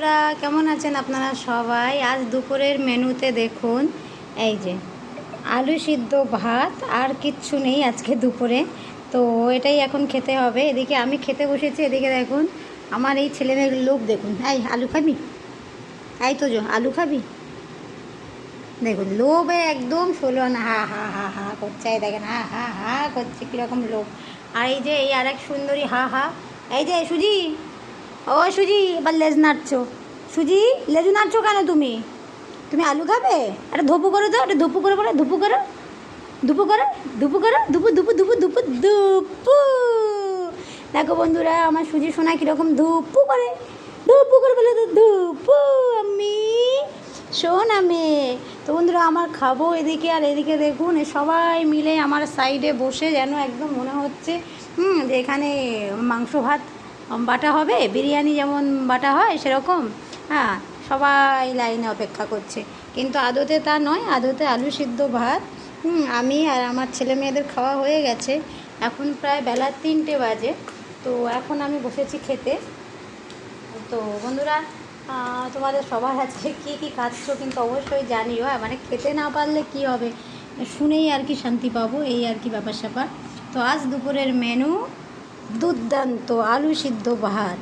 বন্ধুরা, কেমন আছেন আপনারা সবাই? আজ দুপুরের মেনুতে দেখুন, এই যে আলু সিদ্ধ ভাত, আর কিচ্ছু নেই আজকে দুপুরে। তো এটাই এখন খেতে হবে। এদিকে আমি খেতে বসেছি, এদিকে দেখুন, আমার এই ছেলে মেয়ের লোক দেখুন। এই, আলু খাবি? এই তো যো, আলু খাবি? দেখুন, লোভে একদম ষোলো না হা হা হা হা করছে। এই দেখেন, হা হা হা করছে, কীরকম লোভ। আর এই যে, এই আর এক সুন্দরী, হা হা। এই যে, সুজি ও সুজি, এবার লেজ নাড়ছো। সুজি, লেজ নাড়ছো কেন তুমি? তুমি আলু খাবে? আরে ধুপু করো তো একটা ধুপু করে, বলে, ধুপু করো। ধুপু করো ধুপু করো, ধুপু ধুপু ধুপু ধুপু ধুপু। দেখো বন্ধুরা, আমার সুজি শোনা কীরকম ধুপু করে। ধুপু করে বলে তো, ধুপু আমি শোন আমি তো বন্ধুরা, আমার খাব এদিকে, আর এদিকে দেখুন সবাই মিলে আমার সাইডে বসে যেন একদম মনে হচ্ছে, হুম, যে এখানে মাংস ভাত বাটা হবে বিরিয়ানি যেমন বাটা হয় সেরকম। হ্যাঁ সবাই লাইনে অপেক্ষা করছে। কিন্তু আদতে তা নয় আদতে আলু সিদ্ধ ভাত। আমি আর আমার ছেলে মেয়েদের খাওয়া হয়ে গেছে। এখন প্রায় বেলা তিনটে বাজে। তো এখন আমি বসেছি খেতে। তো বন্ধুরা তোমাদের সবার আজকে কী কী খাচ্ছ কিন্তু অবশ্যই জানিও। হ্যাঁ, মানে খেতে না পারলে কি হবে? শুনেই আর কি শান্তি পাবো এই আর কি ব্যাপার স্যাপার তো আজ দুপুরের মেনু দুর্দান্ত আলু সিদ্ধ ভাত